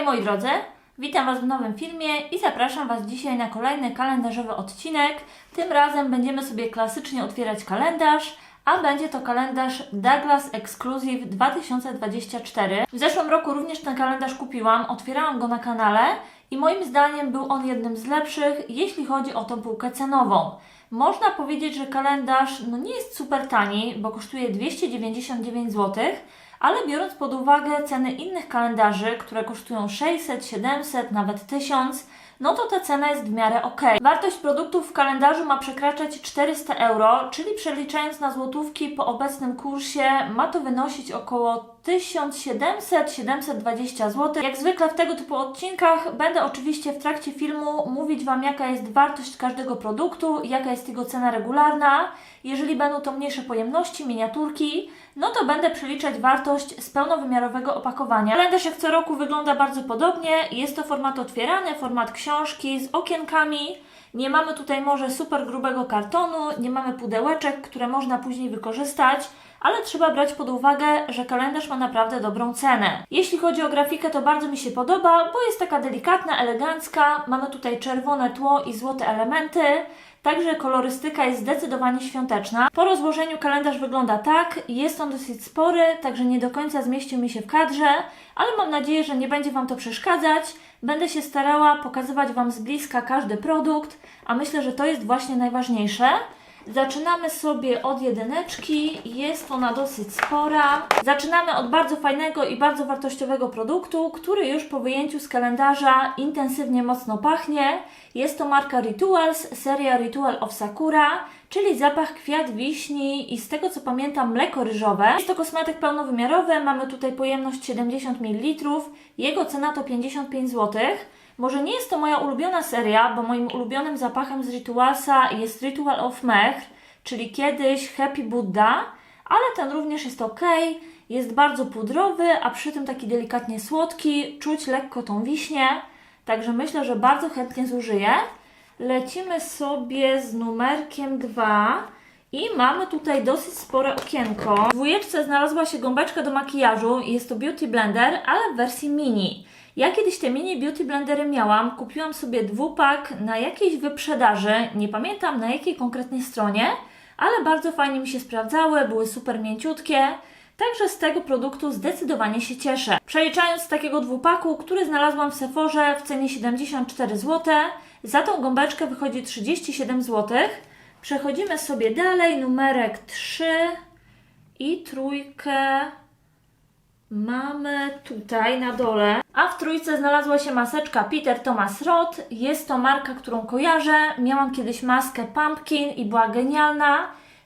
Hej moi drodzy, witam Was w nowym filmie i zapraszam Was dzisiaj na kolejny kalendarzowy odcinek. Tym razem będziemy sobie klasycznie otwierać kalendarz, a będzie to kalendarz Douglas Exclusive 2024. W zeszłym roku również ten kalendarz kupiłam, otwierałam go na kanale i moim zdaniem był on jednym z lepszych, jeśli chodzi o tą półkę cenową. Można powiedzieć, że kalendarz no nie jest super tani, bo kosztuje 299 zł, ale biorąc pod uwagę ceny innych kalendarzy, które kosztują 600, 700, nawet 1000, no to ta cena jest w miarę ok. Wartość produktów w kalendarzu ma przekraczać 400 euro, czyli przeliczając na złotówki po obecnym kursie ma to wynosić około 1700-720 zł. Jak zwykle w tego typu odcinkach będę oczywiście w trakcie filmu mówić Wam jaka jest wartość każdego produktu, jaka jest jego cena regularna. Jeżeli będą to mniejsze pojemności, miniaturki, no to będę przeliczać wartość z pełnowymiarowego opakowania. Kalendarz jak co roku wygląda bardzo podobnie. Jest to format otwierany, format książki z okienkami. Nie mamy tutaj może super grubego kartonu, nie mamy pudełeczek, które można później wykorzystać, ale trzeba brać pod uwagę, że kalendarz ma naprawdę dobrą cenę. Jeśli chodzi o grafikę, to bardzo mi się podoba, bo jest taka delikatna, elegancka. Mamy tutaj czerwone tło i złote elementy. Także kolorystyka jest zdecydowanie świąteczna. Po rozłożeniu kalendarz wygląda tak. Jest on dosyć spory, także nie do końca zmieścił mi się w kadrze, ale mam nadzieję, że nie będzie Wam to przeszkadzać. Będę się starała pokazywać Wam z bliska każdy produkt, a myślę, że to jest właśnie najważniejsze. Zaczynamy sobie od jedyneczki, jest ona dosyć spora. Zaczynamy od bardzo fajnego i bardzo wartościowego produktu, który już po wyjęciu z kalendarza intensywnie mocno pachnie. Jest to marka Rituals, seria Ritual of Sakura, czyli zapach kwiat wiśni i z tego co pamiętam mleko ryżowe. Jest to kosmetyk pełnowymiarowy, mamy tutaj pojemność 70 ml, jego cena to 55 zł. Może nie jest to moja ulubiona seria, bo moim ulubionym zapachem z Ritualsa jest Ritual of Mech, czyli kiedyś Happy Buddha, ale ten również jest ok. Jest bardzo pudrowy, a przy tym taki delikatnie słodki, czuć lekko tą wiśnię, także myślę, że bardzo chętnie zużyję. Lecimy sobie z numerkiem 2 i mamy tutaj dosyć spore okienko. W dwójeczce znalazła się gąbeczka do makijażu, jest to Beauty Blender, ale w wersji mini. Ja kiedyś te mini beauty blendery miałam, kupiłam sobie dwupak na jakiejś wyprzedaży, nie pamiętam na jakiej konkretnej stronie, ale bardzo fajnie mi się sprawdzały, były super mięciutkie, także z tego produktu zdecydowanie się cieszę. Przeliczając z takiego dwupaku, który znalazłam w Sephorze w cenie 74 zł, za tą gąbeczkę wychodzi 37 zł. Przechodzimy sobie dalej, numerek 3 i trójkę mamy tutaj na dole. A w trójce znalazła się maseczka Peter Thomas Roth. Jest to marka, którą kojarzę. Miałam kiedyś maskę Pumpkin i była genialna.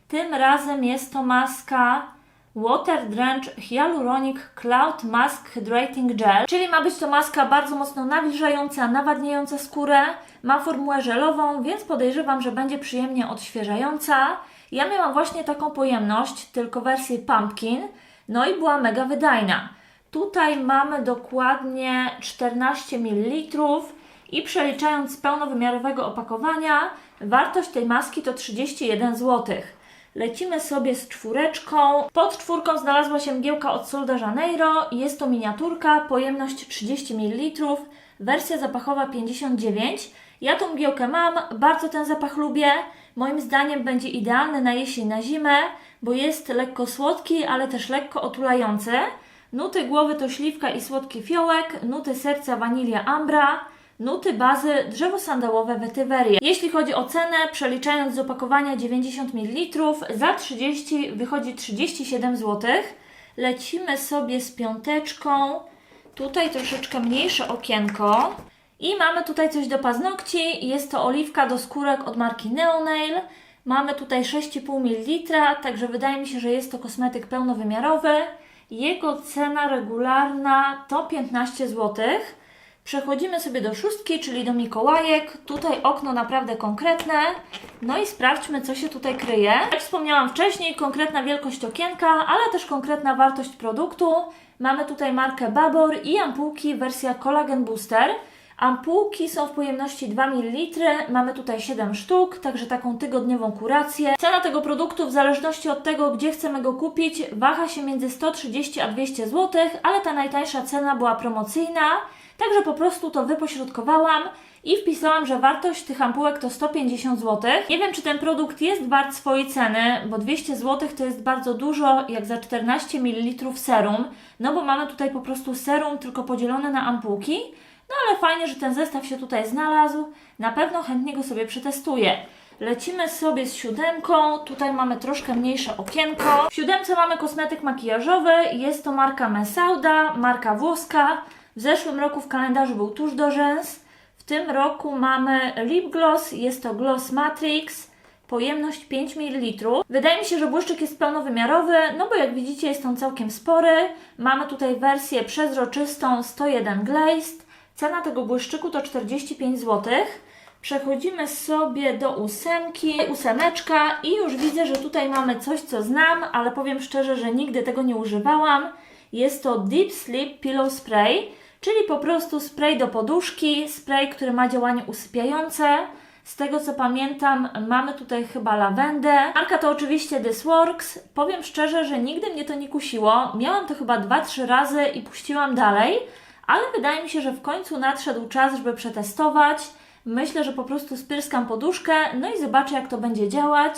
Tym razem jest to maska Water Drench Hyaluronic Cloud Mask Hydrating Gel, czyli ma być to maska bardzo mocno nawilżająca, nawadniająca skórę. Ma formułę żelową, więc podejrzewam, że będzie przyjemnie odświeżająca. Ja miałam właśnie taką pojemność, tylko wersję Pumpkin, no i była mega wydajna. Tutaj mamy dokładnie 14 ml i przeliczając z pełnowymiarowego opakowania, wartość tej maski to 31 zł. Lecimy sobie z czwóreczką. Pod czwórką znalazła się mgiełka od Sol de Janeiro. Jest to miniaturka, pojemność 30 ml, wersja zapachowa 59. Ja tą mgiełkę mam, bardzo ten zapach lubię. Moim zdaniem będzie idealny na jesień, na zimę, bo jest lekko słodki, ale też lekko otulający. Nuty głowy to śliwka i słodki fiołek, nuty serca wanilia ambra, nuty bazy drzewo sandałowe wetyweria. Jeśli chodzi o cenę, przeliczając z opakowania 90 ml, za 30 wychodzi 37 zł. Lecimy sobie z piąteczką. Tutaj troszeczkę mniejsze okienko. I mamy tutaj coś do paznokci. Jest to oliwka do skórek od marki Neonail. Mamy tutaj 6,5 ml, także wydaje mi się, że jest to kosmetyk pełnowymiarowy. Jego cena regularna to 15 zł. Przechodzimy sobie do szóstki, czyli do Mikołajek. Tutaj okno naprawdę konkretne. No i sprawdźmy, co się tutaj kryje. Jak wspomniałam wcześniej, konkretna wielkość okienka, ale też konkretna wartość produktu. Mamy tutaj markę Babor i ampułki wersja Collagen Booster. Ampułki są w pojemności 2 ml, mamy tutaj 7 sztuk, także taką tygodniową kurację. Cena tego produktu w zależności od tego, gdzie chcemy go kupić, waha się między 130 a 200 zł, ale ta najtańsza cena była promocyjna, Także po prostu to wypośrodkowałam i wpisałam, że wartość tych ampułek to 150 zł. Nie wiem, czy ten produkt jest wart swojej ceny, bo 200 zł to jest bardzo dużo, jak za 14 ml serum, no bo mamy tutaj po prostu serum tylko podzielone na ampułki. No ale fajnie, że ten zestaw się tutaj znalazł. Na pewno chętnie go sobie przetestuję. Lecimy sobie z siódemką. Tutaj mamy troszkę mniejsze okienko. W siódemce mamy kosmetyk makijażowy. Jest to marka Mesauda, marka włoska. W zeszłym roku w kalendarzu był tuż do rzęs. W tym roku mamy lip gloss. Jest to Gloss Matrix. Pojemność 5 ml. Wydaje mi się, że błyszczyk jest pełnowymiarowy, no bo jak widzicie jest on całkiem spory. Mamy tutaj wersję przezroczystą 101 glazed. Cena tego błyszczyku to 45 zł. Przechodzimy sobie do ósemki, ósemeczka i już widzę, że tutaj mamy coś, co znam, ale powiem szczerze, że nigdy tego nie używałam. Jest to Deep Sleep Pillow Spray, czyli po prostu spray do poduszki, spray, który ma działanie usypiające. Z tego co pamiętam, mamy tutaj chyba lawendę. Marka to oczywiście This Works. Powiem szczerze, że nigdy mnie to nie kusiło. Miałam to chyba 2-3 razy i puściłam dalej, ale wydaje mi się, że w końcu nadszedł czas, żeby przetestować. Myślę, że po prostu spyrskam poduszkę, no i zobaczę, jak to będzie działać.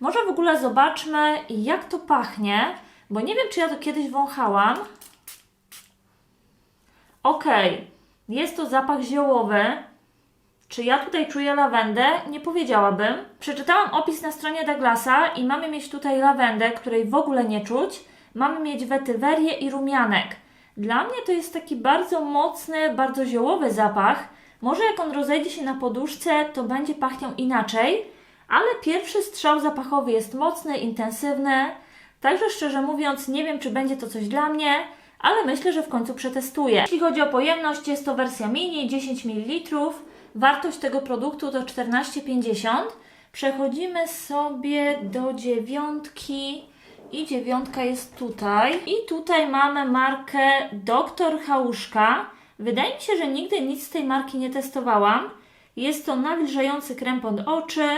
Może w ogóle zobaczmy, jak to pachnie, bo nie wiem, czy ja to kiedyś wąchałam. Okej, jest to zapach ziołowy. Czy ja tutaj czuję lawendę? Nie powiedziałabym. Przeczytałam opis na stronie Douglasa i mamy mieć tutaj lawendę, której w ogóle nie czuć. Mamy mieć wetywerię i rumianek. Dla mnie to jest taki bardzo mocny, bardzo ziołowy zapach. Może jak on rozejdzie się na poduszce, to będzie pachniał inaczej, ale pierwszy strzał zapachowy jest mocny, intensywny. Także szczerze mówiąc, nie wiem, czy będzie to coś dla mnie, ale myślę, że w końcu przetestuję. Jeśli chodzi o pojemność, jest to wersja mini, 10 ml. Wartość tego produktu to 14,50. Przechodzimy sobie do dziewiątki i dziewiątka jest tutaj. I tutaj mamy markę Dr. Hałuszka. Wydaje mi się, że nigdy nic z tej marki nie testowałam. Jest to nawilżający krem pod oczy.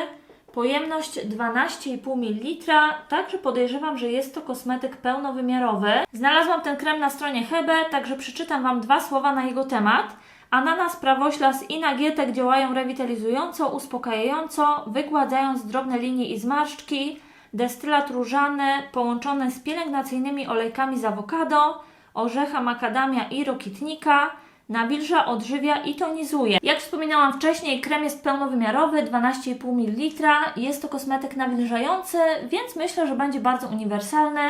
Pojemność 12,5 ml, także podejrzewam, że jest to kosmetyk pełnowymiarowy. Znalazłam ten krem na stronie Hebe, także przeczytam Wam dwa słowa na jego temat. Ananas, prawoślas i nagietek działają rewitalizująco, uspokajająco, wygładzając drobne linie i zmarszczki. Destylat różany połączony z pielęgnacyjnymi olejkami z awokado, orzecha, makadamia i rokitnika. Nawilża, odżywia i tonizuje. Jak wspominałam wcześniej, krem jest pełnowymiarowy, 12,5 ml. Jest to kosmetyk nawilżający, więc myślę, że będzie bardzo uniwersalny.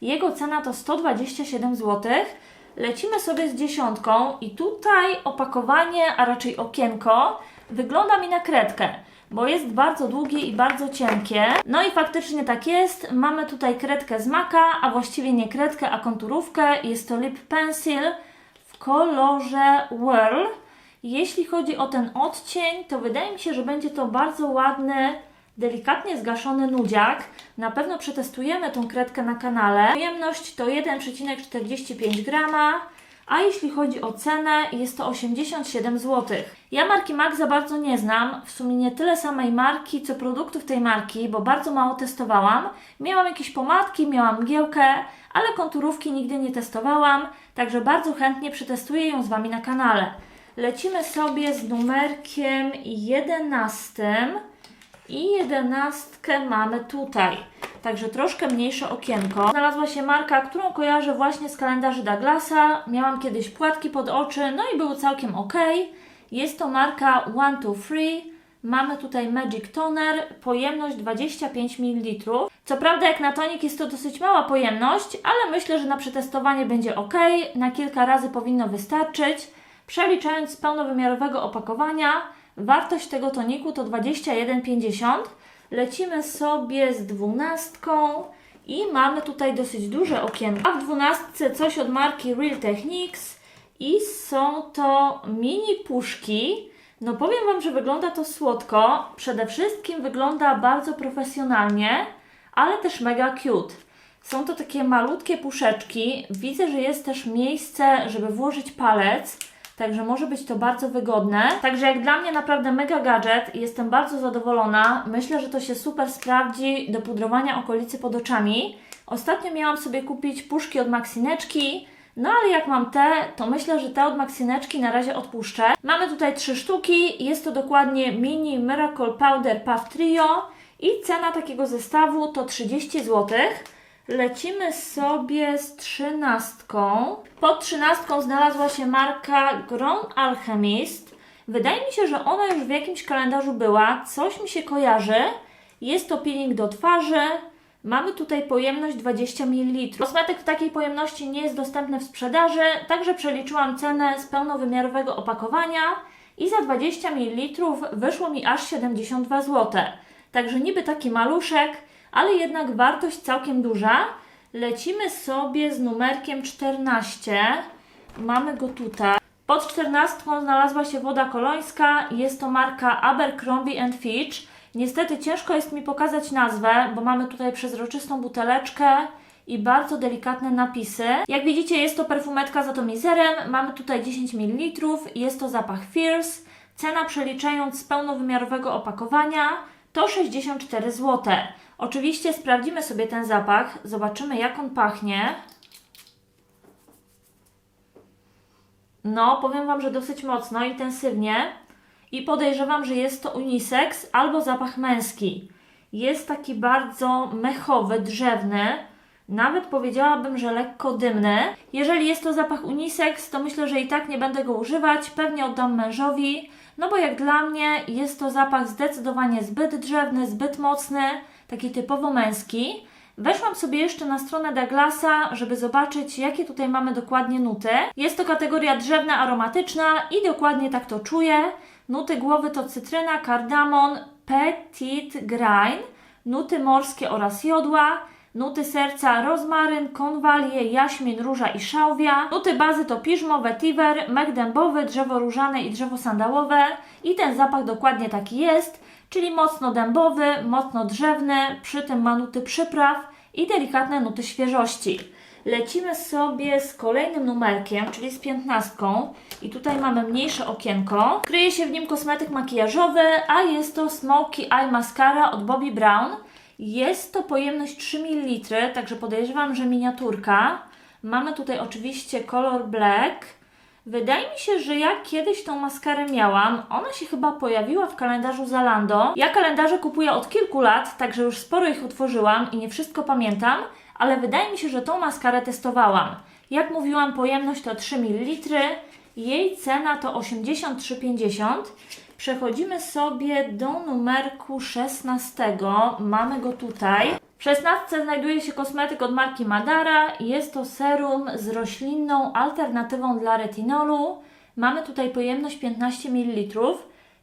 Jego cena to 127 zł. Lecimy sobie z dziesiątką i tutaj opakowanie, a raczej okienko, wygląda mi na kredkę, bo jest bardzo długie i bardzo cienkie. No i faktycznie tak jest. Mamy tutaj kredkę z maka, a właściwie nie kredkę, a konturówkę. Jest to lip pencil w kolorze Whirl. Jeśli chodzi o ten odcień, to wydaje mi się, że będzie to bardzo ładny, delikatnie zgaszony nudziak. Na pewno przetestujemy tą kredkę na kanale. Pojemność to 1,45 grama. A jeśli chodzi o cenę, jest to 87 zł. Ja marki MAC za bardzo nie znam, w sumie nie tyle samej marki, co produktów tej marki, bo bardzo mało testowałam. Miałam jakieś pomadki, miałam mgiełkę, ale konturówki nigdy nie testowałam, także bardzo chętnie przetestuję ją z Wami na kanale. Lecimy sobie z numerkiem 11 i jedenastkę mamy tutaj. Także troszkę mniejsze okienko. Znalazła się marka, którą kojarzę właśnie z kalendarzy Douglasa. Miałam kiedyś płatki pod oczy, no i były całkiem ok. Jest to marka One to Free. Mamy tutaj Magic Toner, pojemność 25 ml. Co prawda jak na tonik jest to dosyć mała pojemność, ale myślę, że na przetestowanie będzie ok. Na kilka razy powinno wystarczyć. Przeliczając z pełnowymiarowego opakowania, wartość tego toniku to 21,50. Lecimy sobie z dwunastką i mamy tutaj dosyć duże okienko. A w dwunastce coś od marki Real Techniques i są to mini puszki. No powiem Wam, że wygląda to słodko. Przede wszystkim wygląda bardzo profesjonalnie, ale też mega cute. Są to takie malutkie puszeczki. Widzę, że jest też miejsce, żeby włożyć palec. Także może być to bardzo wygodne. Także jak dla mnie naprawdę mega gadżet jestem bardzo zadowolona. Myślę, że to się super sprawdzi do pudrowania okolicy pod oczami. Ostatnio miałam sobie kupić puszki od Maxineczki, No ale jak mam te, to myślę, że te od Maxineczki na razie odpuszczę. Mamy tutaj trzy sztuki, jest to dokładnie Mini Miracle Powder Puff Trio i cena takiego zestawu to 30 zł. Lecimy sobie z trzynastką. Pod trzynastką znalazła się marka Grown Alchemist. Wydaje mi się, że ona już w jakimś kalendarzu była, coś mi się kojarzy. Jest to peeling do twarzy. Mamy tutaj pojemność 20 ml. Kosmetyk w takiej pojemności nie jest dostępny w sprzedaży, także przeliczyłam cenę z pełnowymiarowego opakowania i za 20 ml wyszło mi aż 72 zł. Także niby taki maluszek, ale jednak wartość całkiem duża. Lecimy sobie z numerkiem 14. Mamy go tutaj. Pod 14 znalazła się woda kolońska. Jest to marka Abercrombie Fitch. Niestety ciężko jest mi pokazać nazwę, bo mamy tutaj przezroczystą buteleczkę i bardzo delikatne napisy. Jak widzicie, jest to perfumetka z atomizerem. Mamy tutaj 10 ml. Jest to zapach Fierce. Cena przeliczając z pełnowymiarowego opakowania to 64 zł. Oczywiście sprawdzimy sobie ten zapach, zobaczymy jak on pachnie. No, powiem Wam, że dosyć mocno, intensywnie i podejrzewam, że jest to unisex albo zapach męski. Jest taki bardzo mechowy, drzewny, nawet powiedziałabym, że lekko dymny. Jeżeli jest to zapach unisex, to myślę, że i tak nie będę go używać, pewnie oddam mężowi, no bo jak dla mnie jest to zapach zdecydowanie zbyt drzewny, zbyt mocny, taki typowo męski. Weszłam sobie jeszcze na stronę Douglasa, żeby zobaczyć, jakie tutaj mamy dokładnie nuty. Jest to kategoria drzewna aromatyczna i dokładnie tak to czuję. Nuty głowy to cytryna, kardamon, petit grain, nuty morskie oraz jodła, nuty serca rozmaryn, konwalie, jaśmin, róża i szałwia, nuty bazy to piżmo, vetiver, mek dębowy, drzewo różane i drzewo sandałowe i ten zapach dokładnie taki jest, czyli mocno dębowy, mocno drzewny, przy tym ma nuty przypraw i delikatne nuty świeżości. Lecimy sobie z kolejnym numerkiem, czyli z piętnastką i tutaj mamy mniejsze okienko. Kryje się w nim kosmetyk makijażowy, a jest to Smoky Eye Mascara od Bobbi Brown. Jest to pojemność 3 ml, także podejrzewam, że miniaturka. Mamy tutaj oczywiście kolor black. Wydaje mi się, że ja kiedyś tą maskarę miałam. Ona się chyba pojawiła w kalendarzu Zalando. Ja kalendarze kupuję od kilku lat, także już sporo ich otworzyłam i nie wszystko pamiętam, ale wydaje mi się, że tą maskarę testowałam. Jak mówiłam, pojemność to 3 ml. Jej cena to 83,50. Przechodzimy sobie do numerku 16. Mamy go tutaj. W 16 znajduje się kosmetyk od marki Madara. Jest to serum z roślinną alternatywą dla retinolu. Mamy tutaj pojemność 15 ml.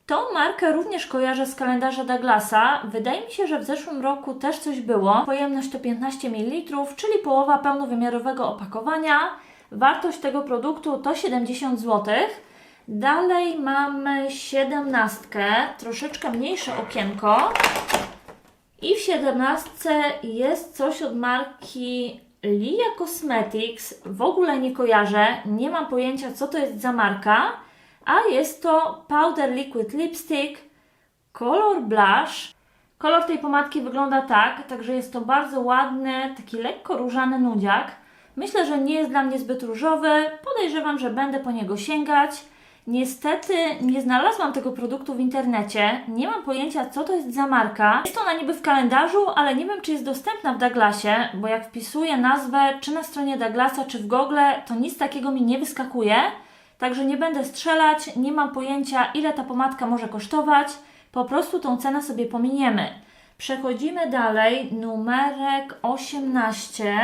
Tą markę również kojarzę z kalendarza Douglasa. Wydaje mi się, że w zeszłym roku też coś było. Pojemność to 15 ml, czyli połowa pełnowymiarowego opakowania. Wartość tego produktu to 70 zł. Dalej mamy 17, troszeczkę mniejsze okienko. I w 17 jest coś od marki Lia Cosmetics. W ogóle nie kojarzę, nie mam pojęcia co to jest za marka, a jest to Powder Liquid Lipstick Color Blush. Kolor tej pomadki wygląda tak, także jest to bardzo ładny, taki lekko różany nudziak. Myślę, że nie jest dla mnie zbyt różowy, podejrzewam, że będę po niego sięgać. Niestety nie znalazłam tego produktu w internecie. Nie mam pojęcia, co to jest za marka. Jest ona niby w kalendarzu, ale nie wiem, czy jest dostępna w Douglasie, bo jak wpisuję nazwę czy na stronie Douglasa, czy w Google, to nic takiego mi nie wyskakuje. Także nie będę strzelać, nie mam pojęcia, ile ta pomadka może kosztować. Po prostu tą cenę sobie pominiemy. Przechodzimy dalej. Numerek 18.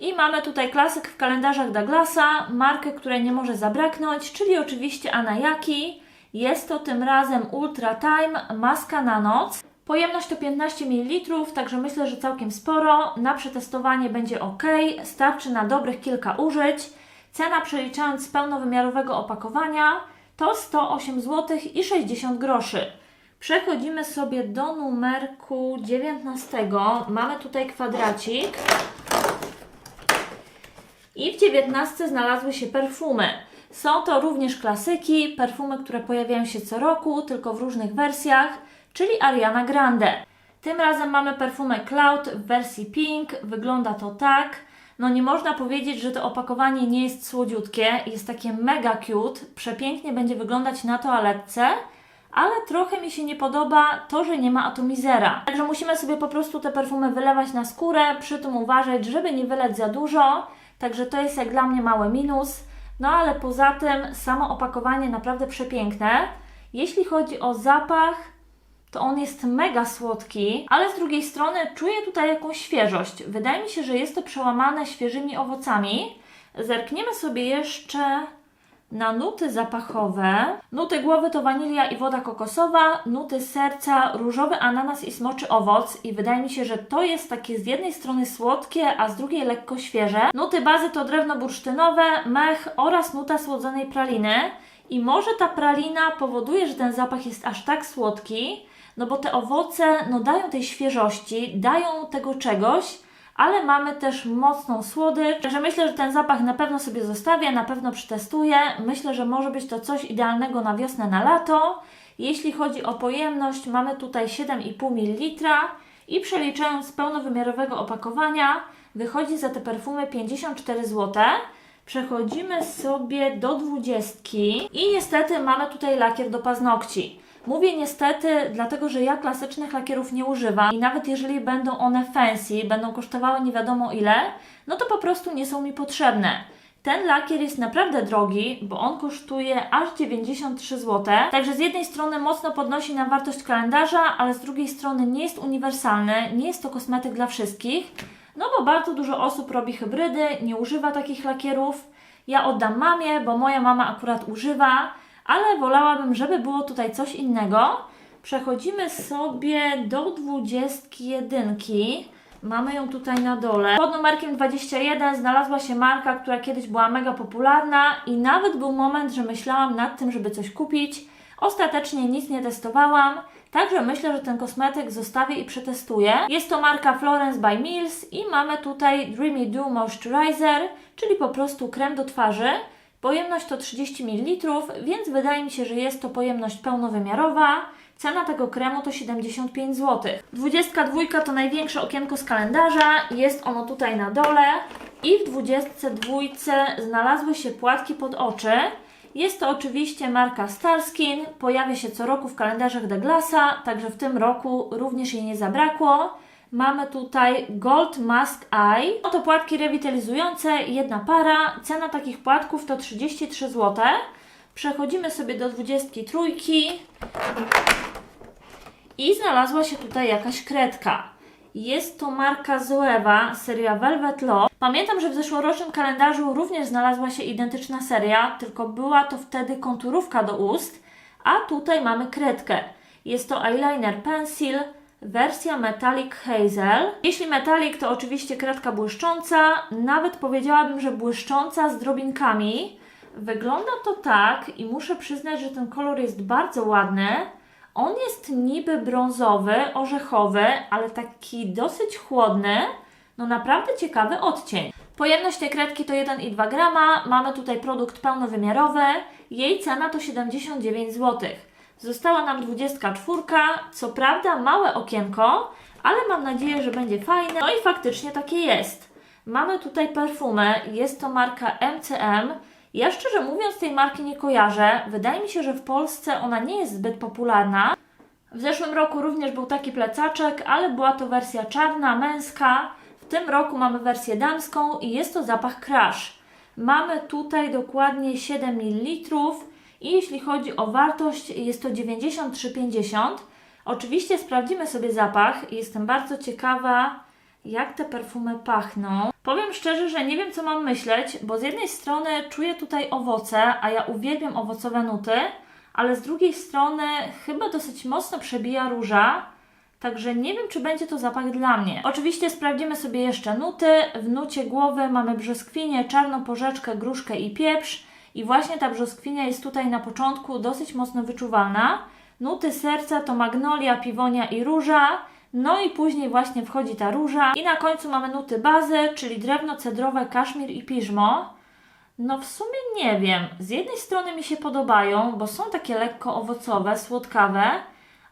I mamy tutaj klasyk w kalendarzach Douglasa, markę, której nie może zabraknąć, czyli oczywiście Anayaki. Jest to tym razem Ultra Time maska na noc. Pojemność to 15 ml, także myślę, że całkiem sporo. Na przetestowanie będzie ok, starczy na dobrych kilka użyć. Cena przeliczając z pełnowymiarowego opakowania to 108 zł i 60 groszy. Przechodzimy sobie do numerku 19. Mamy tutaj kwadracik. I w 19 znalazły się perfumy. Są to również klasyki, perfumy, które pojawiają się co roku, tylko w różnych wersjach, czyli Ariana Grande. Tym razem mamy perfumę Cloud w wersji pink, wygląda to tak. No nie można powiedzieć, że to opakowanie nie jest słodziutkie, jest takie mega cute, przepięknie będzie wyglądać na toaletce, ale trochę mi się nie podoba to, że nie ma atomizera. Także musimy sobie po prostu te perfumy wylewać na skórę, przy tym uważać, żeby nie wylać za dużo, także to jest jak dla mnie mały minus. No ale poza tym samo opakowanie naprawdę przepiękne. Jeśli chodzi o zapach, to on jest mega słodki, ale z drugiej strony czuję tutaj jakąś świeżość. Wydaje mi się, że jest to przełamane świeżymi owocami. Zerkniemy sobie jeszcze na nuty zapachowe. Nuty głowy to wanilia i woda kokosowa, nuty serca różowy ananas i smoczy owoc i wydaje mi się, że to jest takie z jednej strony słodkie, a z drugiej lekko świeże. Nuty bazy to drewno bursztynowe, mech oraz nuta słodzonej praliny. I może ta pralina powoduje, że ten zapach jest aż tak słodki, no bo te owoce no dają tej świeżości, dają tego czegoś, ale mamy też mocną słodycz, także myślę, że ten zapach na pewno sobie zostawię, na pewno przetestuję. Myślę, że może być to coś idealnego na wiosnę, na lato. Jeśli chodzi o pojemność, mamy tutaj 7,5 ml i przeliczając z pełnowymiarowego opakowania, wychodzi za te perfumy 54 zł. Przechodzimy sobie do 20 i niestety mamy tutaj lakier do paznokci. Mówię niestety, dlatego że ja klasycznych lakierów nie używam i nawet jeżeli będą one fancy, będą kosztowały nie wiadomo ile, no to po prostu nie są mi potrzebne. Ten lakier jest naprawdę drogi, bo on kosztuje aż 93 zł. Także z jednej strony mocno podnosi nam wartość kalendarza, ale z drugiej strony nie jest uniwersalny, nie jest to kosmetyk dla wszystkich. No bo bardzo dużo osób robi hybrydy, nie używa takich lakierów. Ja oddam mamie, bo moja mama akurat używa, ale wolałabym, żeby było tutaj coś innego. Przechodzimy sobie do 21. Mamy ją tutaj na dole. Pod numerkiem 21 znalazła się marka, która kiedyś była mega popularna i nawet był moment, że myślałam nad tym, żeby coś kupić. Ostatecznie nic nie testowałam, także myślę, że ten kosmetyk zostawię i przetestuję. Jest to marka Florence by Mills i mamy tutaj Dreamy Dew Moisturizer, czyli po prostu krem do twarzy. Pojemność to 30 ml, więc wydaje mi się, że jest to pojemność pełnowymiarowa. Cena tego kremu to 75 zł. 22 to największe okienko z kalendarza, jest ono tutaj na dole i w 22 znalazły się płatki pod oczy. Jest to oczywiście marka Starskin, pojawia się co roku w kalendarzach Douglasa, także w tym roku również jej nie zabrakło. Mamy tutaj Gold Mask Eye. No to płatki rewitalizujące, jedna para. Cena takich płatków to 33 zł. Przechodzimy sobie do 23 i znalazła się tutaj jakaś kredka. Jest to marka Zoewa, seria Velvet Love. Pamiętam, że w zeszłorocznym kalendarzu również znalazła się identyczna seria, tylko była to wtedy konturówka do ust, a tutaj mamy kredkę. Jest to eyeliner pencil, wersja Metallic Hazel. Jeśli Metallic, to oczywiście kredka błyszcząca, nawet powiedziałabym, że błyszcząca z drobinkami. Wygląda to tak i muszę przyznać, że ten kolor jest bardzo ładny. On jest niby brązowy, orzechowy, ale taki dosyć chłodny. No naprawdę ciekawy odcień. Pojemność tej kredki to 1,2 grama. Mamy tutaj produkt pełnowymiarowy. Jej cena to 79 zł. Została nam 24. Co prawda małe okienko, ale mam nadzieję, że będzie fajne. No i faktycznie takie jest. Mamy tutaj perfumę. Jest to marka MCM. Ja szczerze mówiąc tej marki nie kojarzę. Wydaje mi się, że w Polsce ona nie jest zbyt popularna. W zeszłym roku również był taki plecaczek, ale była to wersja czarna, męska. W tym roku mamy wersję damską i jest to zapach Crush. Mamy tutaj dokładnie 7 ml i jeśli chodzi o wartość jest to 93,50. Oczywiście sprawdzimy sobie zapach jestem bardzo ciekawa jak te perfumy pachną. Powiem szczerze, że nie wiem co mam myśleć, bo z jednej strony czuję tutaj owoce, a ja uwielbiam owocowe nuty, ale z drugiej strony chyba dosyć mocno przebija róża, także nie wiem, czy będzie to zapach dla mnie. Oczywiście sprawdzimy sobie jeszcze nuty. W nucie głowy mamy brzoskwinię, czarną porzeczkę, gruszkę i pieprz. I właśnie ta brzoskwinia jest tutaj na początku dosyć mocno wyczuwalna. Nuty serca to magnolia, piwonia i róża. No i później właśnie wchodzi ta róża. I na końcu mamy nuty bazy, czyli drewno cedrowe, kaszmir i piżmo. No w sumie nie wiem. Z jednej strony mi się podobają, bo są takie lekko owocowe, słodkawe,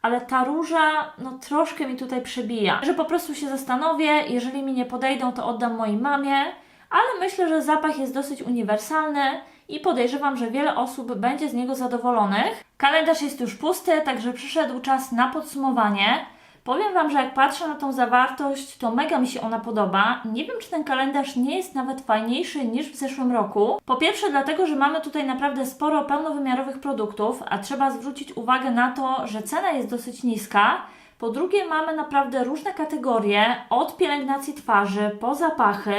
ale ta róża no troszkę mi tutaj przebija. Że po prostu się zastanowię, jeżeli mi nie podejdą, to oddam mojej mamie, ale myślę, że zapach jest dosyć uniwersalny i podejrzewam, że wiele osób będzie z niego zadowolonych. Kalendarz jest już pusty, także przyszedł czas na podsumowanie. Powiem Wam, że jak patrzę na tą zawartość, to mega mi się ona podoba. Nie wiem, czy ten kalendarz nie jest nawet fajniejszy niż w zeszłym roku. Po pierwsze, dlatego, że mamy tutaj naprawdę sporo pełnowymiarowych produktów, a trzeba zwrócić uwagę na to, że cena jest dosyć niska. Po drugie, mamy naprawdę różne kategorie, od pielęgnacji twarzy po zapachy.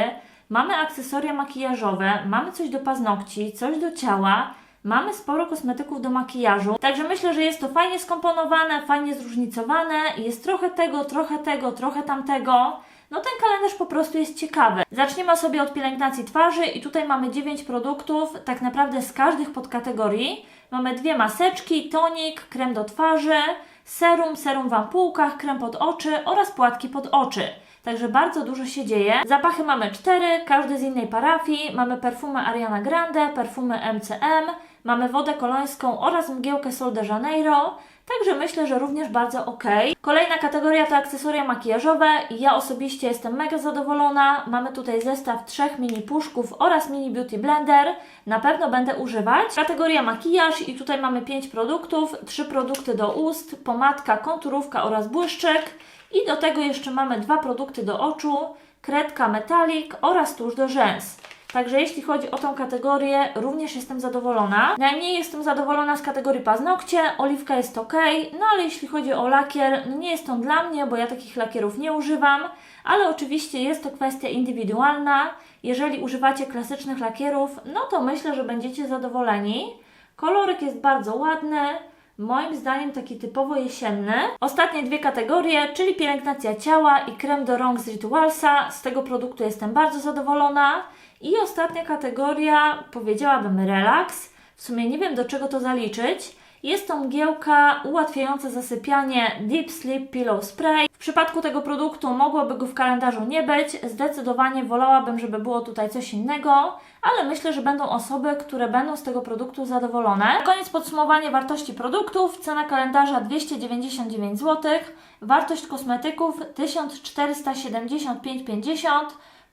Mamy akcesoria makijażowe, mamy coś do paznokci, coś do ciała. Mamy sporo kosmetyków do makijażu, także myślę, że jest to fajnie skomponowane, fajnie zróżnicowane, jest trochę tego, trochę tego, trochę tamtego. No ten kalendarz po prostu jest ciekawy. Zaczniemy sobie od pielęgnacji twarzy i tutaj mamy 9 produktów, tak naprawdę z każdych podkategorii. Mamy dwie maseczki, tonik, krem do twarzy, serum, serum w ampułkach, krem pod oczy oraz płatki pod oczy. Także bardzo dużo się dzieje. Zapachy mamy cztery, każdy z innej parafii. Mamy perfumy Ariana Grande, perfumy MCM, mamy wodę kolońską oraz mgiełkę Sol de Janeiro. Także myślę, że również bardzo ok. Kolejna kategoria to akcesoria makijażowe. Ja osobiście jestem mega zadowolona. Mamy tutaj zestaw trzech mini puszków oraz mini beauty blender. Na pewno będę używać. Kategoria makijaż i tutaj mamy 5 produktów, 3 produkty do ust, pomadka, konturówka oraz błyszczyk. I do tego jeszcze mamy dwa produkty do oczu, kredka metalik oraz tusz do rzęs. Także jeśli chodzi o tą kategorię, również jestem zadowolona. Najmniej jestem zadowolona z kategorii paznokcie, oliwka jest ok, no ale jeśli chodzi o lakier, no nie jest on dla mnie, bo ja takich lakierów nie używam, ale oczywiście jest to kwestia indywidualna. Jeżeli używacie klasycznych lakierów, no to myślę, że będziecie zadowoleni. Kolorek jest bardzo ładny, Moim zdaniem taki typowo jesienny. Ostatnie dwie kategorie, czyli pielęgnacja ciała i krem do rąk z Ritualsa. Z tego produktu jestem bardzo zadowolona. I ostatnia kategoria, powiedziałabym relaks. W sumie nie wiem do czego to zaliczyć. Jest to mgiełka ułatwiająca zasypianie Deep Sleep Pillow Spray. W przypadku tego produktu mogłoby go w kalendarzu nie być. Zdecydowanie wolałabym, żeby było tutaj coś innego, ale myślę, że będą osoby, które będą z tego produktu zadowolone. Na koniec podsumowanie wartości produktów. Cena kalendarza 299 zł, wartość kosmetyków 1475,50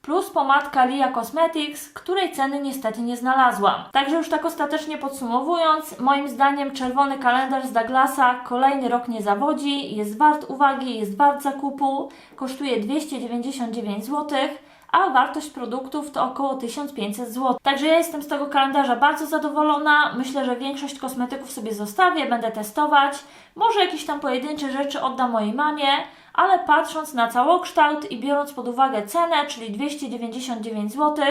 plus pomadka Lia Cosmetics, której ceny niestety nie znalazłam. Także już tak ostatecznie podsumowując, moim zdaniem czerwony kalendarz z Douglasa kolejny rok nie zawodzi, jest wart uwagi, jest wart zakupu, kosztuje 299 zł, a wartość produktów to około 1500 zł. Także ja jestem z tego kalendarza bardzo zadowolona. Myślę, że większość kosmetyków sobie zostawię, będę testować. Może jakieś tam pojedyncze rzeczy oddam mojej mamie, ale patrząc na całokształt i biorąc pod uwagę cenę, czyli 299 zł,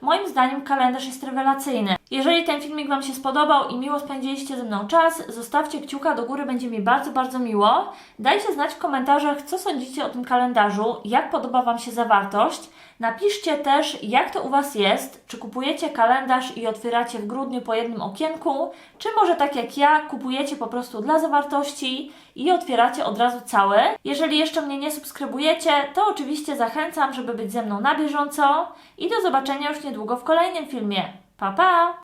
moim zdaniem kalendarz jest rewelacyjny. Jeżeli ten filmik Wam się spodobał i miło spędziliście ze mną czas, zostawcie kciuka do góry, będzie mi bardzo, bardzo miło. Dajcie znać w komentarzach, co sądzicie o tym kalendarzu, jak podoba Wam się zawartość. Napiszcie też, jak to u Was jest, czy kupujecie kalendarz i otwieracie w grudniu po jednym okienku, czy może tak jak ja, kupujecie po prostu dla zawartości i otwieracie od razu cały. Jeżeli jeszcze mnie nie subskrybujecie, to oczywiście zachęcam, żeby być ze mną na bieżąco i do zobaczenia już niedługo w kolejnym filmie. Pa, pa!